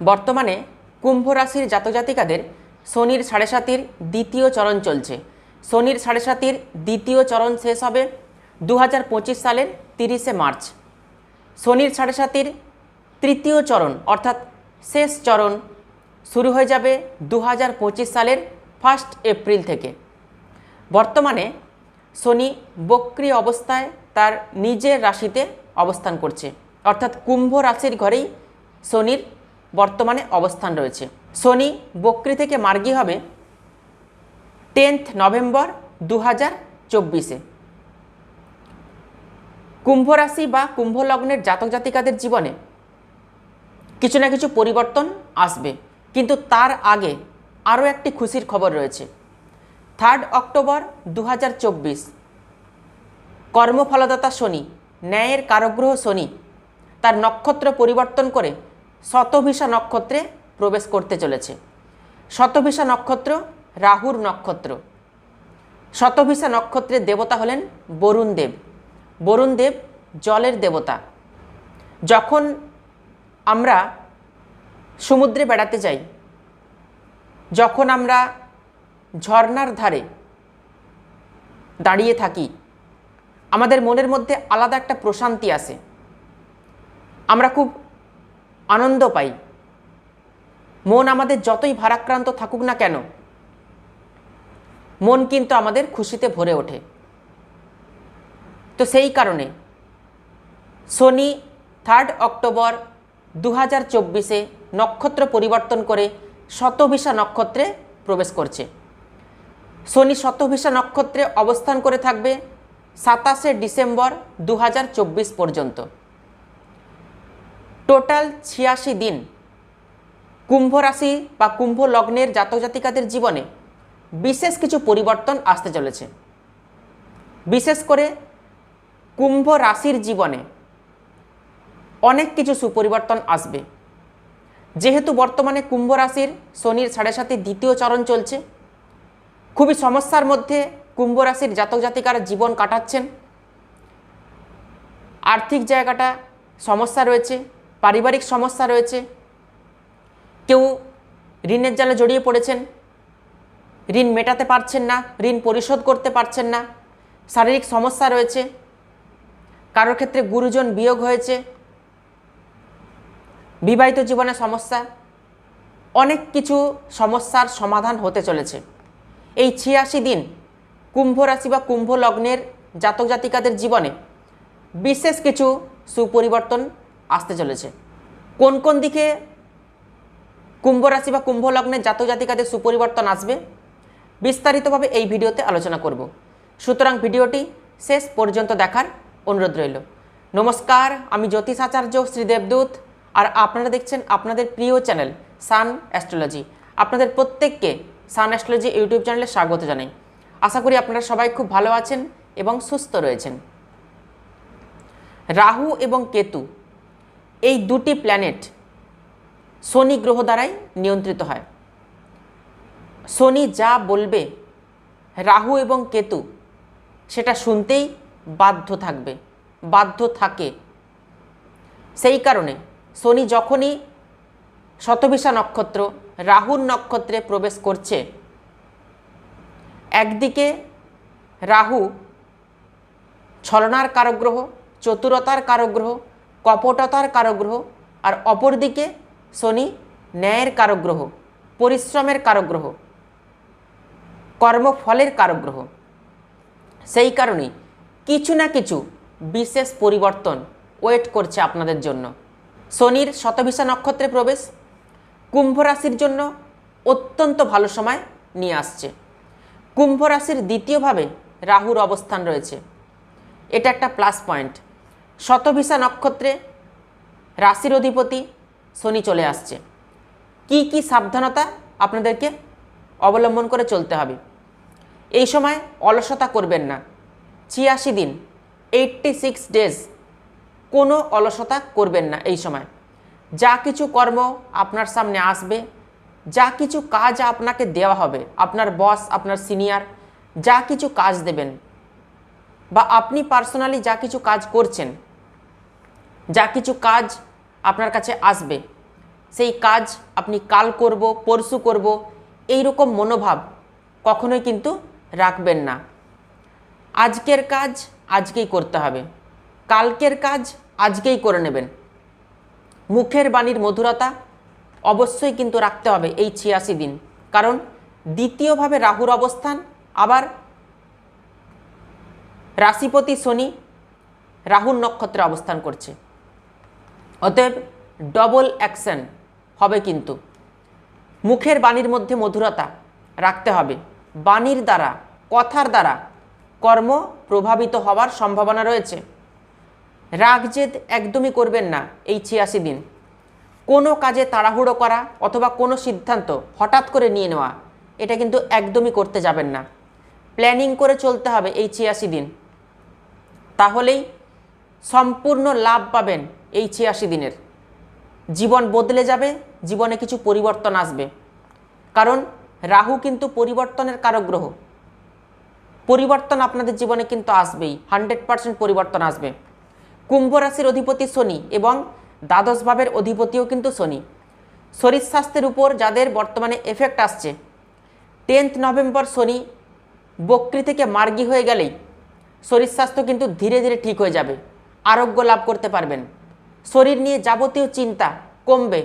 বর্তমানে কুম্ভ রাশির জাতজাতিকাদের শনির সাড়ে সাতির দ্বিতীয় চরণ চলছে। শনির সাড়ে সাতির দ্বিতীয় চরণ শেষ হবে দু হাজার পঁচিশ সালের তিরিশে মার্চ। শনির সাড়ে সাতির তৃতীয় চরণ অর্থাৎ শেষ চরণ শুরু হয়ে যাবে দু হাজার পঁচিশ সালের ফার্স্ট এপ্রিল থেকে। বর্তমানে শনি বক্রি অবস্থায় তার নিজের রাশিতে অবস্থান করছে। অর্থাৎ কুম্ভ রাশির ঘরেই শনির বর্তমানে অবস্থান রয়েছে। শনি বক্রি থেকে মার্গী হবে টেন্থ নভেম্বর দু হাজার চব্বিশে। কুম্ভ রাশি বা কুম্ভ লগ্নের জাতক জাতিকাদের জীবনে কিছু না কিছু পরিবর্তন আসবে। কিন্তু তার আগে আরও একটি খুশির খবর রয়েছে। থার্ড অক্টোবর দু হাজার চব্বিশ। কর্মফলদাতা শনি, ন্যায়ের কারগ্রহ শনি, তার নক্ষত্র পরিবর্তন করে শতভিসা নক্ষত্রে প্রবেশ করতে চলেছে। শতভিসা নক্ষত্র, রাহুর নক্ষত্র। শতভিসা নক্ষত্রের দেবতা হলেন বরুণ দেব। বরুণ দেব জলের দেবতা। যখন আমরা সমুদ্রে বেড়াতে যাই, যখন আমরা ঝর্ণার ধারে দাঁড়িয়ে থাকি, আমাদের মনের মধ্যে আলাদা একটা প্রশান্তি আসে। আমরা খুব আনন্দ পাই। মন আমাদের যতই ভারাক্রান্ত থাকুক না কেন, মন কিন্তু আমাদের খুশিতে ভরে ওঠে। তো সেই কারণে শনি থার্ড অক্টোবর দু হাজার চব্বিশে নক্ষত্র পরিবর্তন করে শতভিসা নক্ষত্রে প্রবেশ করছে। শনি শতভিসা নক্ষত্রে অবস্থান করে থাকবে সাতাশে ডিসেম্বর দু হাজার চব্বিশ পর্যন্ত। টোটাল ছিয়াশি দিন কুম্ভ রাশি বা কুম্ভ লগ্নের জাতক জাতিকাদের জীবনে বিশেষ কিছু পরিবর্তন আসতে চলেছে। বিশেষ করে কুম্ভ রাশির জীবনে অনেক কিছু সুপরিবর্তন আসবে। যেহেতু বর্তমানে কুম্ভ রাশির শনির সাড়ে সাথে দ্বিতীয় চরণ চলছে, খুবই সমস্যার মধ্যে কুম্ভ রাশির জাতক জাতিকারা জীবন কাটাচ্ছেন। আর্থিক জায়গাটা সমস্যা রয়েছে পারিবারিক সমস্যা রয়েছে। কেউ ঋণের জালে জড়িয়ে পড়েছেন। ঋণ মেটাতে পারছেন না, ঋণ পরিশোধ করতে পারছেন না। শারীরিক সমস্যা রয়েছে। কারোর ক্ষেত্রে গুরুজন বিয়োগ হয়েছে। বিবাহিত জীবনে সমস্যা। অনেক কিছু সমস্যার সমাধান হতে চলেছে। এই ছিয়াশি দিন কুম্ভ রাশি বা কুম্ভ লগ্নের জাতক জাতিকাদের জীবনে বিশেষ কিছু সুপরিবর্তন আসতে চলেছে। কোন কোন দিকে কুম্ভ রাশি বা কুম্ভ লগ্নের জাতক জাতিকাদের সুপরিবর্তন আসবে, বিস্তারিতভাবে এই ভিডিওতে আলোচনা করব। সুতরাং ভিডিওটি শেষ পর্যন্ত দেখার অনুরোধ রইল। নমস্কার, আমি জ্যোতিষ আচার্য শ্রীদেবদূত আর আপনারা দেখছেন আপনাদের প্রিয় চ্যানেল সান অ্যাস্ট্রোলজি। আপনাদের প্রত্যেককে সান অ্যাস্ট্রোলজি ইউটিউব চ্যানেলে স্বাগত জানাই। আশা করি আপনারা সবাই খুব ভালো আছেন এবং সুস্থ রয়েছেন। রাহু এবং কেতু এই দুটি প্ল্যানেট শনি গ্রহ দ্বারাই নিয়ন্ত্রিত হয়। শনি যা বলবে, রাহু এবং কেতু, সেটা শুনতেই বাধ্য থাকবে, বাধ্য থাকে। সেই কারণে শনি যখনই শতভিসা নক্ষত্র, রাহুর নক্ষত্রে প্রবেশ করছে, একদিকে রাহু ছলনার কারগ্রহ চতুরতার কারগ্রহ কপটতার কারগ্রহ আর অপরদিকে শনি ন্যায়ের কারগ্রহ, পরিশ্রমের কারগ্রহ, কর্মফলের কারগ্রহ। সেই কারণে কিছু না কিছু বিশেষ পরিবর্তন ওয়েট করছে আপনাদের জন্য। শনির শতভিসা নক্ষত্রে প্রবেশ, কুম্ভ রাশির জন্য অত্যন্ত ভালো সময় নিয়ে আসছে। কুম্ভ রাশির দ্বিতীয়ভাবে রাহুর অবস্থান রয়েছে। এটা একটা প্লাস পয়েন্ট। শতভিসা নক্ষত্রে রাশির অধিপতি শনি চলে আসছে। কি কি সাবধানতা আপনাদেরকে অবলম্বন করে চলতে হবে। এই সময় অলসতা করবেন না। ছিয়াশি দিন এইটটি সিক্স ডেজ কোনো অলসতা করবেন না এই সময়। যা কিছু কর্ম আপনার সামনে আসবে, যা কিছু কাজ আপনাকে দেওয়া হবে, আপনার বস, আপনার সিনিয়র, যা কিছু কাজ দেবেন বা আপনি পার্সোনালি যা কিছু কাজ করছেন যা কিছু কাজ আপনার কাছে আসবে, সেই কাজ আপনি কাল করব, পরশু করব এই রকম মনোভাব কখনোই কিন্তু রাখবেন না। আজকের কাজ আজকেই করতে হবে, কালকের কাজ আজকেই করে নেবেন। মুখের বাণীর মধুরতা অবশ্যই কিন্তু রাখতে হবে এই ছিয়াশি দিন। কারণ দ্বিতীয়ভাবে রাহুর অবস্থান আবার রাশিপতি শনি রাহুর নক্ষত্রে অবস্থান করছে। অতএব ডবল অ্যাকশন হবে কিন্তু। মুখের বাণীর মধ্যে মধুরতা রাখতে হবে। বাণীর দ্বারা, কথার দ্বারা কর্ম প্রভাবিত হওয়ার সম্ভাবনা রয়েছে। রাগ জেদ একদমই করবেন না এই ছিয়াশি দিন। কোনো কাজে তাড়াহুড়ো করা অথবা কোনো সিদ্ধান্ত হঠাৎ করে নিয়ে নেওয়া, এটা কিন্তু একদমই করতে যাবেন না। প্ল্যানিং করে চলতে হবে এই ছিয়াশি দিন। তাহলেই সম্পূর্ণ লাভ পাবেন এই ছিয়াশি দিনের। জীবন বদলে যাবে, জীবনে কিছু পরিবর্তন আসবে। কারণ রাহু কিন্তু পরিবর্তনের কারক গ্রহ। পরিবর্তন আপনাদের জীবনে কিন্তু আসবেই, হান্ড্রেড পার্সেন্ট পরিবর্তন আসবে। কুম্ভ রাশির অধিপতি শনি এবং দ্বাদশ ভাবের অধিপতিও কিন্তু শনি। শরীর স্বাস্থ্যের উপর যাদের বর্তমানে এফেক্ট আসছে। টেন্থ নভেম্বর শনি বক্রি থেকে মার্গী হয়ে গেলেই শরীর স্বাস্থ্য কিন্তু ধীরে ধীরে ঠিক হয়ে যাবে। আরোগ্য লাভ করতে পারবেন। শরীর নিয়ে যাবতীয় চিন্তা কমবে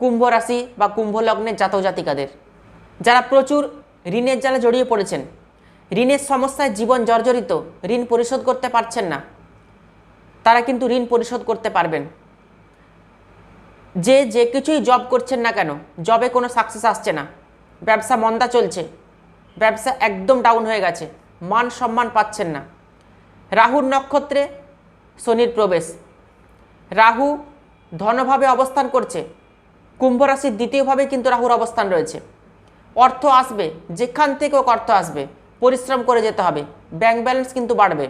কুম্ভ রাশি বা কুম্ভ লগ্নের জাতক জাতিকাদের। যারা প্রচুর ঋণের জালে জড়িয়ে পড়েছেন, ঋণের সমস্যায় জীবন জর্জরিত, ঋণ পরিশোধ করতে পারছেন না, তারা কিন্তু ঋণ পরিশোধ করতে পারবেন। যে যে কিছুই জব করছেন না কেন, জবে কোনো সাকসেস আসছে না। ব্যবসা মন্দা চলছে, ব্যবসা একদম ডাউন হয়ে গেছে, মান সম্মান পাচ্ছেন না। রাহুর নক্ষত্রে শনির প্রবেশ। রাহু ধনভাবে অবস্থান করছে। কুম্ভ রাশির দ্বিতীয়ভাবে কিন্তু রাহুর অবস্থান রয়েছে। অর্থ আসবে, যেখান থেকেও অর্থ আসবে, পরিশ্রম করে যেতে হবে ব্যাংক ব্যালেন্স কিন্তু বাড়বে।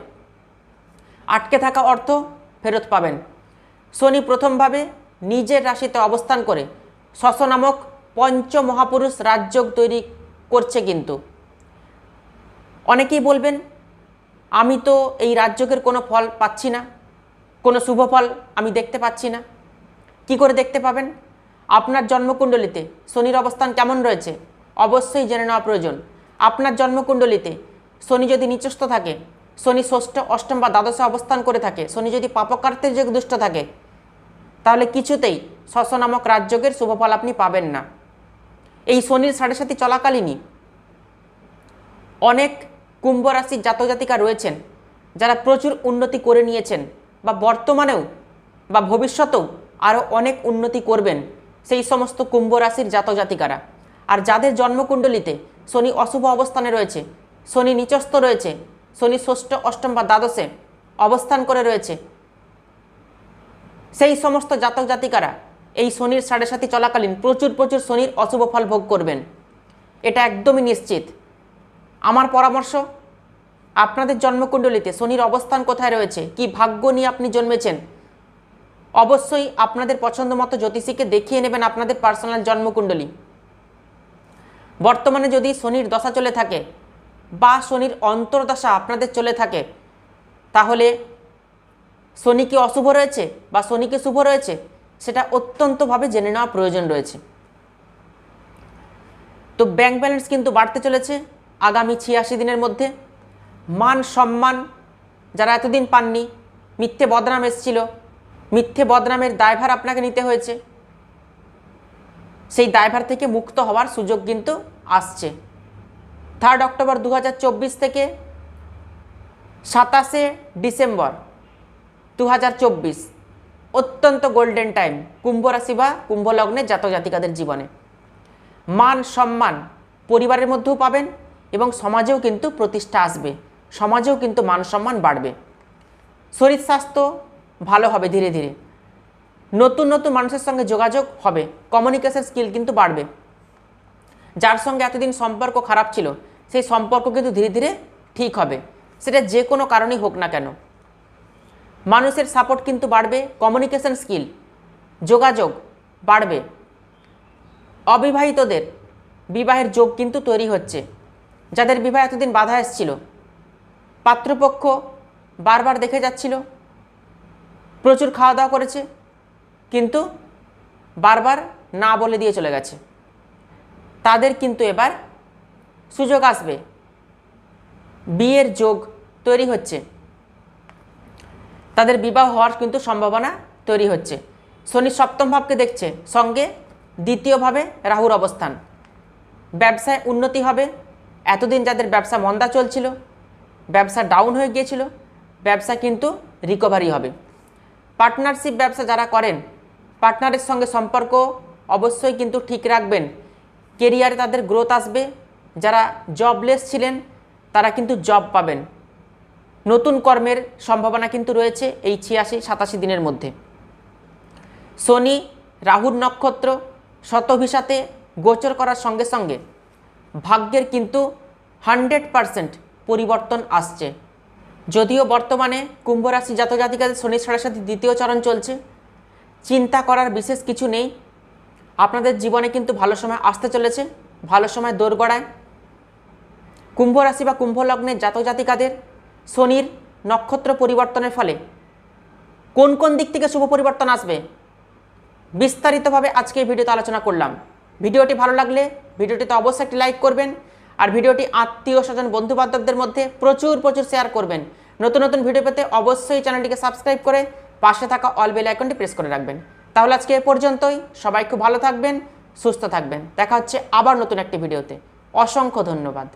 আটকে থাকা অর্থ ফেরত পাবেন। শনি প্রথমভাবে নিজের রাশিতে অবস্থান করে। শশ নামক পঞ্চ মহাপুরুষ রাজযোগ তৈরি করছে কিন্তু। অনেকেই বলবেন, আমি তো এই রাজযোগের কোনো ফল পাচ্ছি না। কোনো শুভ ফল আমি দেখতে পাচ্ছি না। কি করে দেখতে পাবেন? আপনার জন্মকুণ্ডলিতে শনির অবস্থান কেমন রয়েছে? অবশ্যই জেনে নেওয়া প্রয়োজন। আপনার জন্মকুণ্ডলিতে শনি যদি নিচস্থ থাকে, শনি ষষ্ঠ, অষ্টম বা দ্বাদশে অবস্থান করে থাকে, শনি যদি পাপকার্তের যোগ দুষ্ট থাকে, তাহলে কিছুতেই শশ নামক রাজযোগের শুভফল আপনি পাবেন না। এই শনির সাড়ে সাথে চলাকালীনই অনেক কুম্ভ রাশির জাতক জাতিকা রয়েছেন, যারা প্রচুর উন্নতি করে নিয়েছেন। বা বর্তমানেও বা ভবিষ্যতেও আরও অনেক উন্নতি করবেন সেই সমস্ত কুম্ভ রাশির জাতক জাতিকারা। আর যাদের জন্মকুণ্ডলিতে শনি অশুভ অবস্থানে রয়েছে, শনি নিচস্থ রয়েছে, শনি ষষ্ঠ, অষ্টম বা দ্বাদশে অবস্থান করে রয়েছে, সেই সমস্ত জাতক জাতিকারা এই শনির সাড়ে সাথে চলাকালীন প্রচুর প্রচুর শনির অশুভ ফল ভোগ করবেন। এটা একদমই নিশ্চিত। আমার পরামর্শ আপনাদের জন্মকুণ্ডলিতে শনির অবস্থান কোথায় রয়েছে? কি ভাগ্য নিয়ে আপনি জন্মেছেন? অবশ্যই আপনাদের পছন্দ মতো জ্যোতিষীকে দেখিয়ে নেবেন আপনাদের পার্সোনাল জন্মকুণ্ডলী। বর্তমানে যদি শনির দশা চলে থাকে বা শনির অন্তর্দশা আপনাদের চলে থাকে, তাহলে শনি কি অশুভ রয়েছে বা শনি কি শুভ রয়েছে সেটা অত্যন্তভাবে জেনে নেওয়া প্রয়োজন রয়েছে। তো ব্যাংক ব্যালেন্স কিন্তু বাড়তে চলেছে আগামী ছিয়াশি দিনের মধ্যে। মান সম্মান, যারা এতদিন পাননি, মিথ্যে বদনাম এসেছিল। মিথ্যে বদনামের দায়ভার আপনাকে নিতে হয়েছে। সেই দায়ভার থেকে মুক্ত হওয়ার সুযোগ কিন্তু আসছে। থার্ড অক্টোবর দু হাজার চব্বিশ থেকে সাতাশে ডিসেম্বর দু হাজার চব্বিশ, অত্যন্ত গোল্ডেন টাইম কুম্ভ রাশি বা কুম্ভ লগ্নের জাতক জাতিকাদের জীবনে। মান সম্মান পরিবারের মধ্যেও পাবেন এবং সমাজেও কিন্তু প্রতিষ্ঠা আসবে। সমাজেও কিন্তু মান সম্মান বাড়বে। শরীর স্বাস্থ্য ভালো হবে ধীরে ধীরে। নতুন নতুন মানুষের সঙ্গে যোগাযোগ হবে। কমিউনিকেশন স্কিল কিন্তু বাড়বে। যার সঙ্গে এতদিন সম্পর্ক খারাপ ছিল, সেই সম্পর্ক কিন্তু ধীরে ধীরে ঠিক হবে। সেটা যে কোনো কারণেই হোক না কেন। মানুষের সাপোর্ট কিন্তু বাড়বে কমিউনিকেশন স্কিল যোগাযোগ বাড়বে। অবিবাহিতদের বিবাহের যোগ কিন্তু তৈরি হচ্ছে। যাদের বিবাহ এতদিন বাধা এসেছিল পাত্রপক্ষ বারবার দেখে যাচ্ছিল। প্রচুর খাওয়া দাওয়া করেছে, কিন্তু বারবার না বলে দিয়ে চলে গেছে। তাদের কিন্তু এবার সুযোগ আসবে। বিয়ের যোগ তৈরি হচ্ছে। তাদের বিবাহ হওয়ার কিন্তু সম্ভাবনা তৈরি হচ্ছে। শনি সপ্তম ভাবকে দেখছে। সঙ্গে দ্বিতীয়ভাবে রাহুর অবস্থান। ব্যবসায় উন্নতি হবে। এতদিন যাদের ব্যবসা মন্দা চলছিল ব্যবসা ডাউন হয়ে গিয়েছিল, ব্যবসা কিন্তু রিকভারি হবে। পার্টনারশিপ ব্যবসা যারা করেন পার্টনারের সঙ্গে সম্পর্ক অবশ্যই কিন্তু ঠিক রাখবেন। কেরিয়ারে তাদের গ্রোথ আসবে। যারা জবলেস ছিলেন, তারা কিন্তু জব পাবেন। নতুন কর্মের সম্ভাবনা কিন্তু রয়েছে এই ছিয়াশি, সাতাশি দিনের মধ্যে। শনি, রাহুর নক্ষত্র শতভিসাতে গোচর করার সঙ্গে সঙ্গে ভাগ্যের কিন্তু হান্ড্রেড পারসেন্ট পরিবর্তন আসছে। যদিও বর্তমানে কুম্ভ রাশি জাতজাতিকাদের শনি সাথে দ্বিতীয় চরণ চলছে। চিন্তা করার বিশেষ কিছু নেই। আপনাদের জীবনে কিন্তু ভালো সময় আসতে চলেছে, ভালো সময় দোরগড়ায়। কুম্ভ রাশি বা কুম্ভ লগ্নের জাতক জাতিকাদের শনির নক্ষত্র পরিবর্তনের ফলে কোন কোন দিক থেকে শুভ পরিবর্তন আসবে, বিস্তারিতভাবে আজকে ভিডিওতে আলোচনা করলাম। ভিডিওটি ভালো লাগলে ভিডিওটিতে অবশ্যই একটি লাইক করবেন আর ভিডিওটি আত্মীয় স্বজন বন্ধু বান্ধবদের মধ্যে প্রচুর প্রচুর শেয়ার করবেন। নতুন নতুন ভিডিও পেতে অবশ্যই চ্যানেলটিকে সাবস্ক্রাইব করে পাশে থাকা অল বেল আইকনটি প্রেস করে রাখবেন। তাহলে আজকে এ পর্যন্তই। সবাই খুব ভালো থাকবেন, সুস্থ থাকবেন। দেখা হচ্ছে আবার নতুন একটি ভিডিওতে। অসংখ্য ধন্যবাদ।